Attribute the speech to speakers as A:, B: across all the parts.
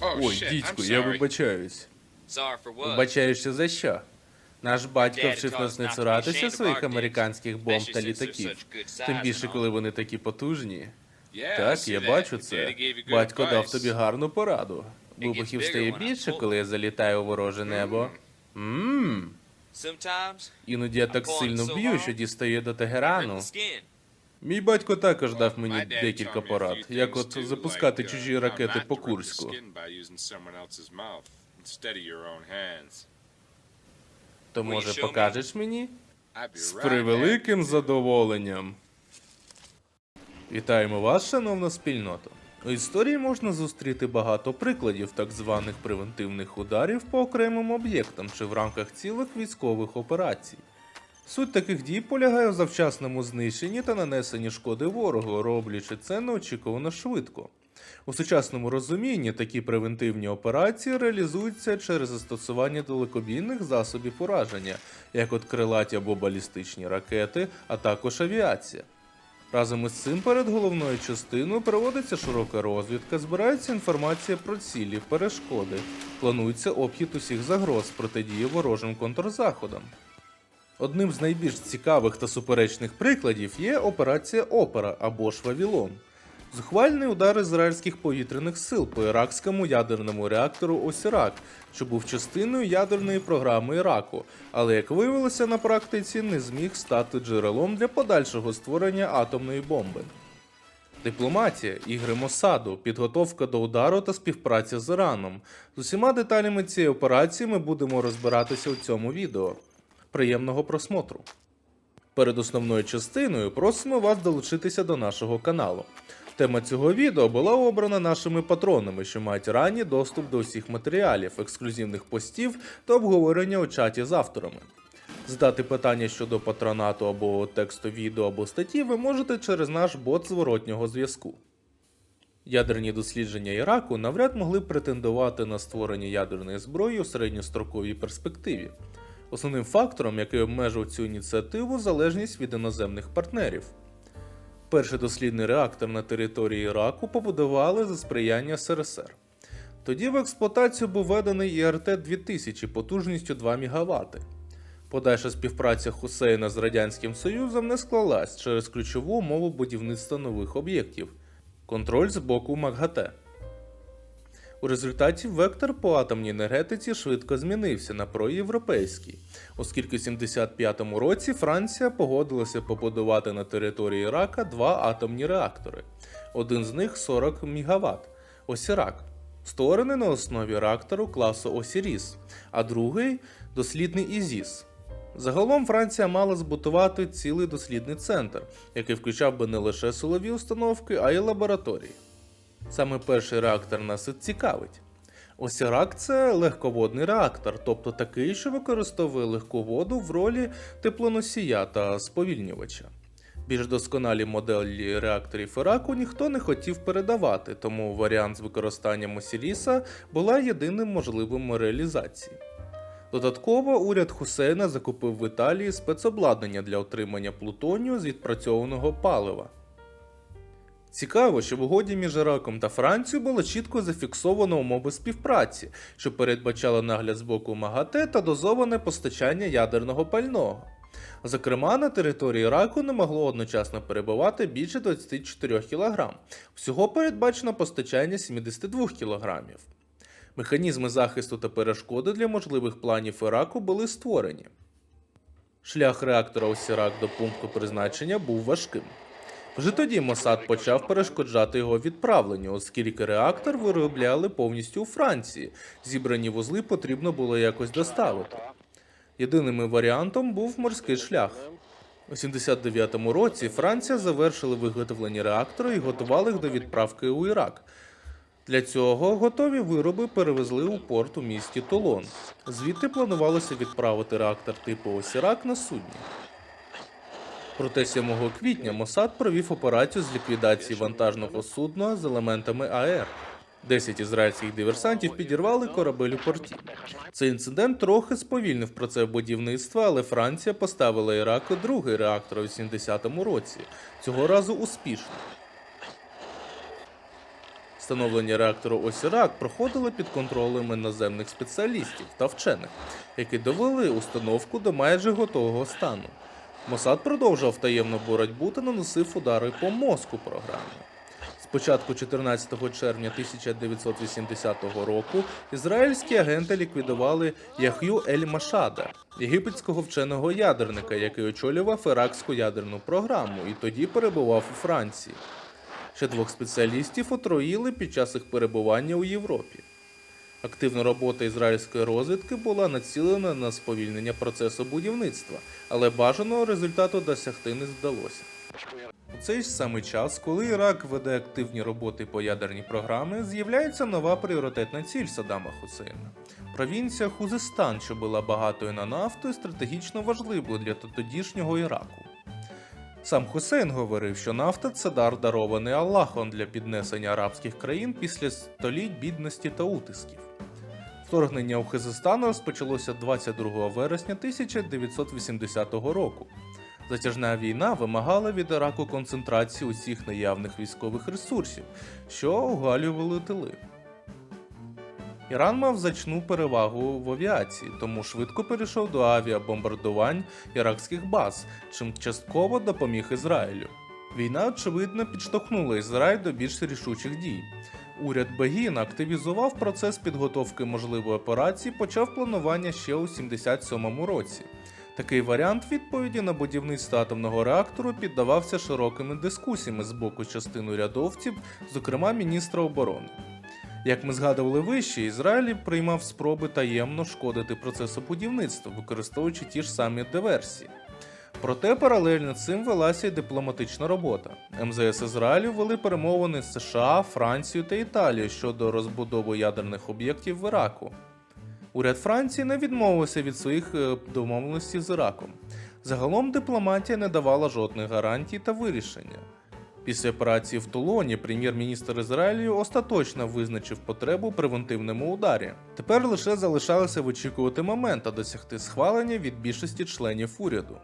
A: Ой, дідьку, я вибачаюсь. Вибачаєшся за що? Наш батько вчив нас не цуратися своїх американських бомб та літаків. Тим більше, коли вони такі потужні. Так, я бачу це. Батько дав тобі гарну пораду. Вибухів стає більше, коли я залітаю у вороже небо. Ммм. Іноді я так сильно б'ю, що дістаю до Тегерану. Мій батько також дав мені декілька порад, як от запускати чужі ракети по Курську. То може покажеш мені? З превеликим задоволенням. Вітаємо вас, шановна спільнота. У історії можна зустріти багато прикладів так званих превентивних ударів по окремим об'єктам чи в рамках цілих військових операцій. Суть таких дій полягає у завчасному знищенні та нанесенні шкоди ворогу, роблячи це неочікувано швидко. У сучасному розумінні такі превентивні операції реалізуються через застосування далекобійних засобів ураження, як от крилаті або балістичні ракети, а також авіація. Разом із цим перед головною частиною проводиться широка розвідка, збирається інформація про цілі, перешкоди, планується обхід усіх загроз протидії ворожим контрзаходам. Одним з найбільш цікавих та суперечних прикладів є операція Опера або ж Вавілон. Зухвальний удар ізраїльських повітряних сил по іракському ядерному реактору Осірак, що був частиною ядерної програми Іраку, але як виявилося на практиці, не зміг стати джерелом для подальшого створення атомної бомби. Дипломатія, ігри Мосаду, підготовка до удару та співпраця з Іраном. З усіма деталями цієї операції ми будемо розбиратися у цьому відео. Приємного просмотру! Перед основною частиною просимо вас долучитися до нашого каналу. Тема цього відео була обрана нашими патронами, що мають ранній доступ до усіх матеріалів, ексклюзивних постів та обговорення у чаті з авторами. Задати питання щодо патронату або тексту відео або статті ви можете через наш бот зворотнього зв'язку. Ядерні дослідження Іраку навряд могли б претендувати на створення ядерної зброї у середньостроковій перспективі. Основним фактором, який обмежив цю ініціативу, залежність від іноземних партнерів. Перший дослідний реактор на території Іраку побудували за сприяння СРСР. Тоді в експлуатацію був введений ІРТ-2000 потужністю 2 МВт. Подальша співпраця Хусейна з Радянським Союзом не склалась через ключову умову будівництва нових об'єктів контроль з боку МАГАТЕ. У результаті вектор по атомній енергетиці швидко змінився на проєвропейський, оскільки в 75-му році Франція погодилася побудувати на території Ірака два атомні реактори. Один з них 40 МВт Осірак, створений на основі реактору класу Осіріс, а другий дослідний Ізіс. Загалом Франція мала збудувати цілий дослідний центр, який включав би не лише силові установки, а й лабораторії. Саме перший реактор нас і цікавить. Осірак це легководний реактор, тобто такий, що використовує легку воду в ролі теплоносія та сповільнювача. Більш досконалі моделі реакторів Іраку ніхто не хотів передавати, тому варіант з використанням Осіріса була єдиним можливим реалізації. Додатково уряд Хусейна закупив в Італії спецобладнання для отримання плутонію з відпрацьованого палива. Цікаво, що в угоді між Іраком та Францією було чітко зафіксовано умови співпраці, що передбачало нагляд з боку МАГАТЕ та дозоване постачання ядерного пального. Зокрема, на території Іраку не могло одночасно перебувати більше 24 кг. Всього передбачено постачання 72 кг. Механізми захисту та перешкоди для можливих планів Іраку були створені. Шлях реактора Осірак до пункту призначення був важким. Вже тоді Мосад почав перешкоджати його відправленню, оскільки реактор виробляли повністю у Франції. Зібрані вузли потрібно було якось доставити. Єдиним варіантом був морський шлях. У 79-му році Франція завершила виготовлення реактора і готували їх до відправки у Ірак. Для цього готові вироби перевезли у порт у місті Тулон. Звідти планувалося відправити реактор типу Осірак на судні. Проте 7 квітня Мосад провів операцію з ліквідації вантажного судна з елементами АЕР. Десять ізраїльських диверсантів підірвали корабель у порті. Цей інцидент трохи сповільнив процес будівництва, але Франція поставила Іраку другий реактор у 80-му році, цього разу успішно. Встановлення реактору Осірак проходило під контролем іноземних спеціалістів та вчених, які довели установку до майже готового стану. Мосад продовжував таємну боротьбу та наносив удари по мозку програми. Спочатку 14 червня 1980 року ізраїльські агенти ліквідували Яхю Ель Машада, єгипетського вченого ядерника, який очолював іракську ядерну програму і тоді перебував у Франції. Ще двох спеціалістів отруїли під час їх перебування у Європі. Активна робота ізраїльської розвідки була націлена на сповільнення процесу будівництва, але бажаного результату досягти не вдалося. У цей ж самий час, коли Ірак веде активні роботи по ядерній програмі, з'являється нова пріоритетна ціль Саддама Хусейна. Провінція Хузестан, що була багатою на нафту і стратегічно важливою для тодішнього Іраку. Сам Хусейн говорив, що нафта це дар дарований Аллахом для піднесення арабських країн після століть бідності та утисків. Вторгнення у Хизестан розпочалося 22 вересня 1980 року. Затяжна війна вимагала від Іраку концентрації усіх наявних військових ресурсів, що огалювали тили. Іран мав значну перевагу в авіації, тому швидко перейшов до авіабомбардувань іракських баз, чим частково допоміг Ізраїлю. Війна, очевидно, підштовхнула Ізраїль до більш рішучих дій. Уряд Бегіна активізував процес підготовки можливої операції, почав планування ще у 77-му році. Такий варіант відповіді на будівництво атомного реактору піддавався широкими дискусіями з боку частини урядовців, зокрема міністра оборони. Як ми згадували вище, Ізраїль приймав спроби таємно шкодити процесу будівництва, використовуючи ті ж самі диверсії. Проте паралельно цим велася й дипломатична робота. МЗС Ізраїлю вели перемовини з США, Францією та Італією щодо розбудови ядерних об'єктів в Іраку. Уряд Франції не відмовився від своїх е, домовленостей з Іраком. Загалом дипломатія не давала жодних гарантій та вирішення. Після операції в Тулоні прем'єр-міністр Ізраїлю остаточно визначив потребу превентивному ударі. Тепер лише залишалося вичікувати момент та досягти схвалення від більшості членів уряду.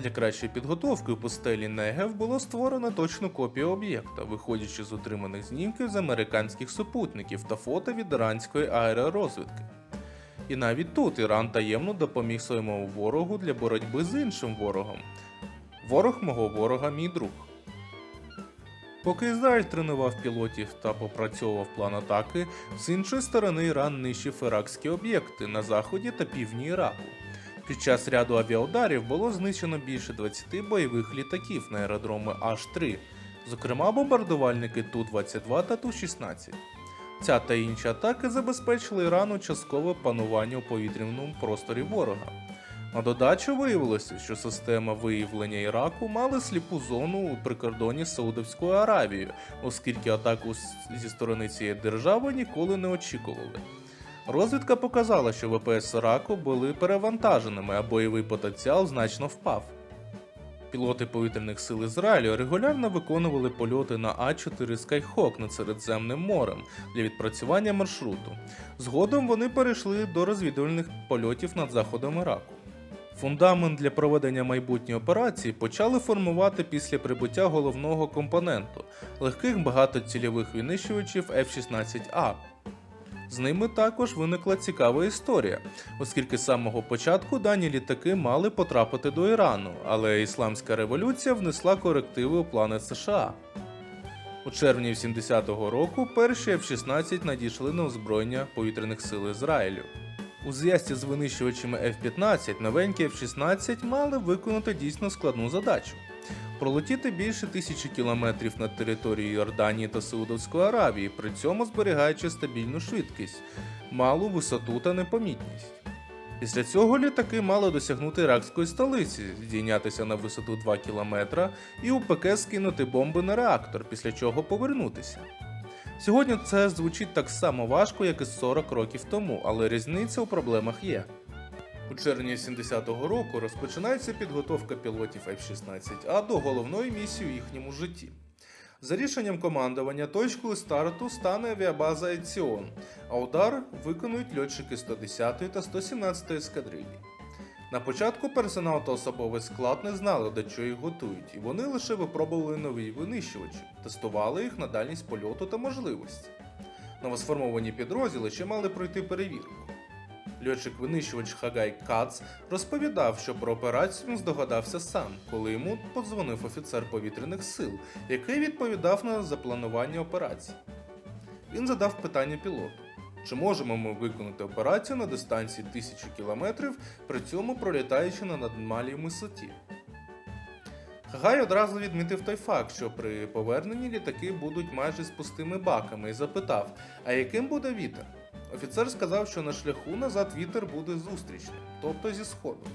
A: Для кращої підготовки у пустелі Негев було створено точну копію об'єкта, виходячи з отриманих знімків з американських супутників та фото від іранської аеророзвідки. І навіть тут Іран таємно допоміг своєму ворогу для боротьби з іншим ворогом. Ворог мого ворога мій друг. Поки Ізраїль тренував пілотів та попрацьовував план атаки, з іншої сторони Іран нищив іракські об'єкти на заході та півдні Іраку. Під час ряду авіаударів було знищено більше 20 бойових літаків на аеродроми H3, зокрема бомбардувальники Ту-22 та Ту-16. Ця та інші атаки забезпечили Ірану часткове панування у повітряному просторі ворога. На додачу виявилося, що система виявлення Іраку мала сліпу зону у прикордоні з Саудовською Аравією, оскільки атаку зі сторони цієї держави ніколи не очікували. Розвідка показала, що ВПС Іраку були перевантаженими, а бойовий потенціал значно впав. Пілоти повітряних сил Ізраїлю регулярно виконували польоти на А4 Skyhawk над Середземним морем для відпрацювання маршруту. Згодом вони перейшли до розвідувальних польотів над заходом Іраку. Фундамент для проведення майбутньої операції почали формувати після прибуття головного компоненту легких багатоцільових винищувачів F-16A. З ними також виникла цікава історія, оскільки з самого початку дані літаки мали потрапити до Ірану, але Ісламська революція внесла корективи у плани США. У червні 70-го року перші F-16 надійшли на озброєння повітряних сил Ізраїлю. У зв'язці з винищувачами F-15 новенькі F-16 мали виконати дійсно складну задачу пролетіти більше тисячі кілометрів над територією Йорданії та Саудовської Аравії, при цьому зберігаючи стабільну швидкість, малу висоту та непомітність. Після цього літаки мали досягнути іракської столиці, здійнятися на висоту 2 км і у ПК скинути бомби на реактор, після чого повернутися. Сьогодні це звучить так само важко, як і 40 років тому, але різниця у проблемах є. У червні 70-го року розпочинається підготовка пілотів F-16А до головної місії у їхньому житті. За рішенням командування точкою старту стане авіабаза Еціон, а удар виконують льотчики 110 та 117 ескадрилі. На початку персонал та особовий склад не знали, до чого їх готують, і вони лише випробували нові винищувачі, тестували їх на дальність польоту та можливості. Новосформовані підрозділи ще мали пройти перевірку. Льотчик-винищувач Хагай Кац розповідав, що про операцію здогадався сам, коли йому подзвонив офіцер повітряних сил, який відповідав на запланування операції. Він задав питання пілоту: чи можемо ми виконати операцію на дистанції 1000 км, при цьому пролітаючи на надмалій висоті? Хагай одразу відмітив той факт, що при поверненні літаки будуть майже з пустими баками, і запитав, а яким буде вітер? Офіцер сказав, що на шляху назад вітер буде зустрічним, тобто зі сходу.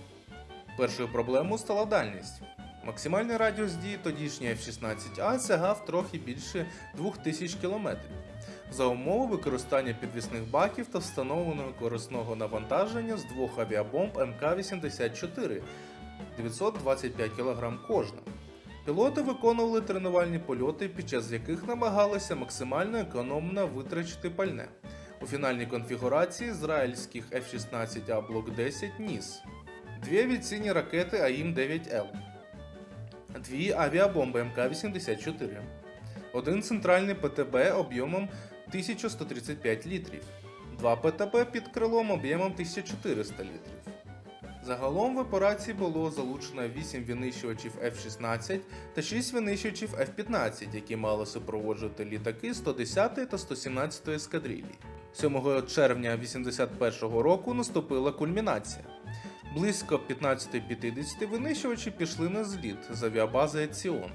A: Першою проблемою стала дальність. Максимальний радіус дії тодішньої F-16A сягав трохи більше 2000 км. За умови використання підвісних баків та встановленого корисного навантаження з двох авіабомб МК-84 925 кг кожна. Пілоти виконували тренувальні польоти, під час яких намагалися максимально економно витрачити пальне. У фінальній конфігурації ізраїльських F-16A Block 10 ніс, дві авіаційні ракети АІМ-9Л, дві авіабомби МК-84, один центральний ПТБ об'ємом 1135 літрів, два ПТБ під крилом об'ємом 1400 літрів. Загалом в операції було залучено 8 винищувачів F-16 та 6 винищувачів F-15, які мали супроводжувати літаки 110 та 117 ескадрилій. 7 червня 1981 року наступила кульмінація. Близько 15.50 винищувачі пішли на зліт з авіабази Еціон.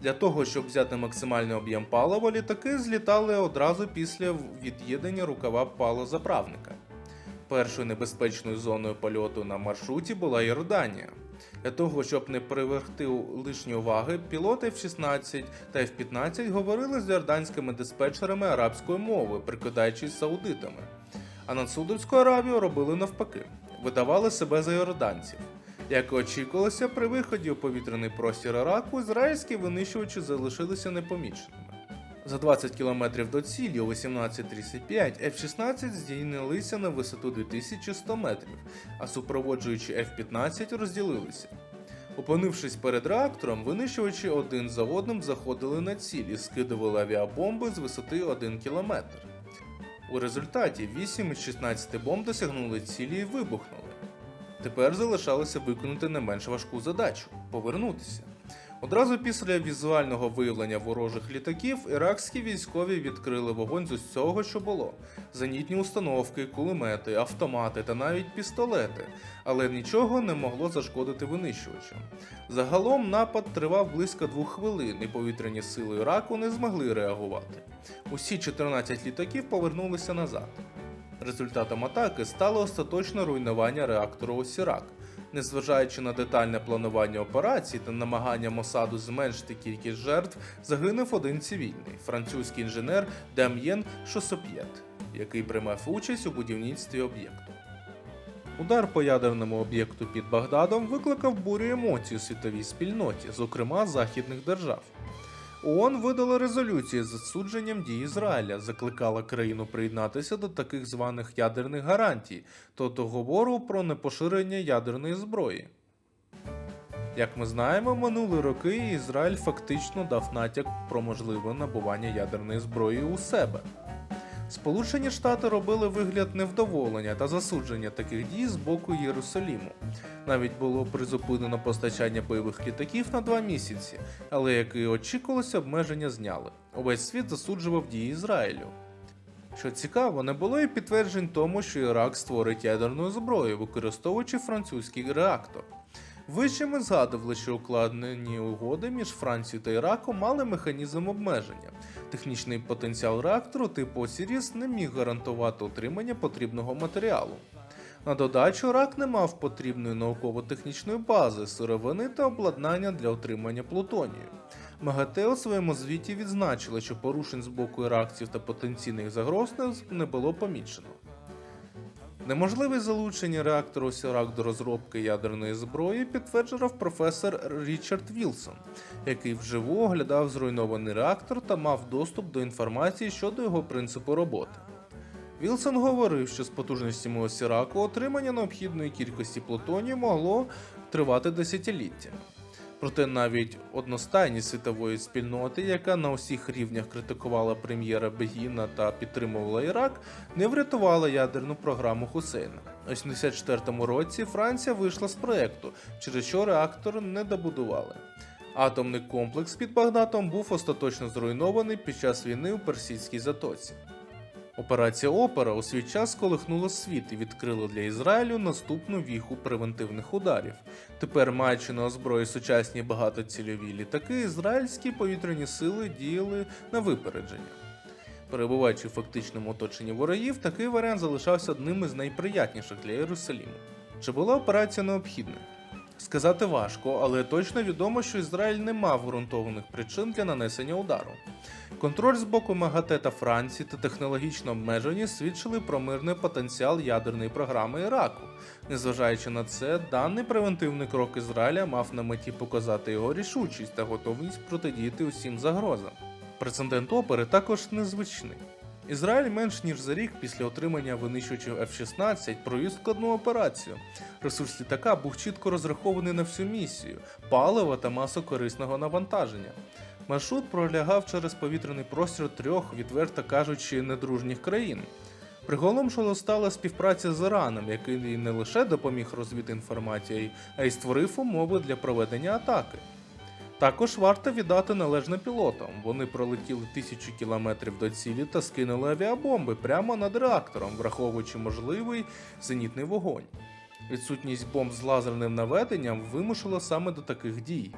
A: Для того, щоб взяти максимальний об'єм палива, літаки злітали одразу після від'єднання рукава палозаправника. Першою небезпечною зоною польоту на маршруті була Йорданія. Для того, щоб не приверти лишні уваги, пілоти F-16 та F-15 говорили з йорданськими диспетчерами арабської мови, прикидаючись саудитами. А над Саудовською Аравією робили навпаки, видавали себе за йорданців. Як і очікувалося, при виході у повітряний простір Іраку ізраїльські винищувачі залишилися непоміченими. За 20 кілометрів до цілі о 18.35 F-16 здійнялися на висоту 2100 метрів, а супроводжуючи F-15 розділилися. Опинившись перед реактором, винищувачі один за одним заходили на ціль і скидували авіабомби з висоти 1 км. У результаті 8 із 16 бомб досягнули цілі і вибухнули. Тепер залишалося виконати не менш важку задачу повернутися. Одразу після візуального виявлення ворожих літаків іракські військові відкрили вогонь з усього, що було: зенітні установки, кулемети, автомати та навіть пістолети, але нічого не могло зашкодити винищувачам. Загалом напад тривав близько двох хвилин, і повітряні сили Іраку не змогли реагувати. Усі 14 літаків повернулися назад. Результатом атаки стало остаточне руйнування реактору Осірак. Незважаючи на детальне планування операцій та намагання Мосаду зменшити кількість жертв, загинув один цивільний французький інженер Дем'єн Шосоп'єт, який приймав участь у будівництві об'єкту. Удар по ядерному об'єкту під Багдадом викликав бурю емоцій у світовій спільноті, зокрема західних держав. ООН видала резолюцію з засудженням дій Ізраїля, закликала країну приєднатися до таких званих ядерних гарантій то договору про непоширення ядерної зброї. Як ми знаємо, минулі роки Ізраїль фактично дав натяк про можливе набування ядерної зброї у себе. Сполучені Штати робили вигляд невдоволення та засудження таких дій з боку Єрусаліму. Навіть було призупинено постачання бойових літаків на два місяці, але як і очікувалося, обмеження зняли. Увесь світ засуджував дії Ізраїлю. Що цікаво, не було і підтверджень тому, що Ірак створить ядерну зброю, використовуючи французький реактор. Вище ми згадували, що укладені угоди між Францією та Іраком мали механізм обмеження. Технічний потенціал реактору типу Осіріс не міг гарантувати отримання потрібного матеріалу. На додачу Ірак не мав потрібної науково-технічної бази, сировини та обладнання для отримання плутонію. МАГАТЕ у своєму звіті відзначили, що порушень з боку іракців та потенційних загроз не було помічено. Неможливість залучення реактору Сірак до розробки ядерної зброї підтверджував професор Річард Вілсон, який вживу оглядав зруйнований реактор та мав доступ до інформації щодо його принципу роботи. Вілсон говорив, що з потужностями Осіраку отримання необхідної кількості плутонію могло тривати десятиліття. Проте навіть одностайність світової спільноти, яка на усіх рівнях критикувала прем'єра Бегіна та підтримувала Ірак, не врятувала ядерну програму Хусейна. У 1974 році Франція вийшла з проекту, через що реактор не добудували. Атомний комплекс під Багдатом був остаточно зруйнований під час війни у Персидській затоці. Операція Опера у свій час колихнула світ і відкрила для Ізраїлю наступну віху превентивних ударів. Тепер, маючи на озброї сучасні багатоцільові літаки, ізраїльські повітряні сили діяли на випередження. Перебуваючи в фактичному оточенні ворогів, такий варіант залишався одним із найприятніших для Єрусаліму. Чи була операція необхідною? Сказати важко, але точно відомо, що Ізраїль не мав ґрунтованих причин для нанесення удару. Контроль з боку МАГАТЕ та Франції та технологічне обмеження свідчили про мирний потенціал ядерної програми Іраку. Незважаючи на це, даний превентивний крок Ізраїля мав на меті показати його рішучість та готовність протидіяти усім загрозам. Прецедент опери також незвичний. Ізраїль менш ніж за рік після отримання винищувачів F-16 провів складну операцію. Ресурс літака був чітко розрахований на всю місію, паливо та масу корисного навантаження. Маршрут пролягав через повітряний простір трьох, відверто кажучи, недружніх країн. Приголомшило стала співпраця з Іраном, який не лише допоміг розвити інформацію, а й створив умови для проведення атаки. Також варто віддати належне пілотам. Вони пролетіли тисячу кілометрів до цілі та скинули авіабомби прямо над реактором, враховуючи можливий зенітний вогонь. Відсутність бомб з лазерним наведенням вимушила саме до таких дій.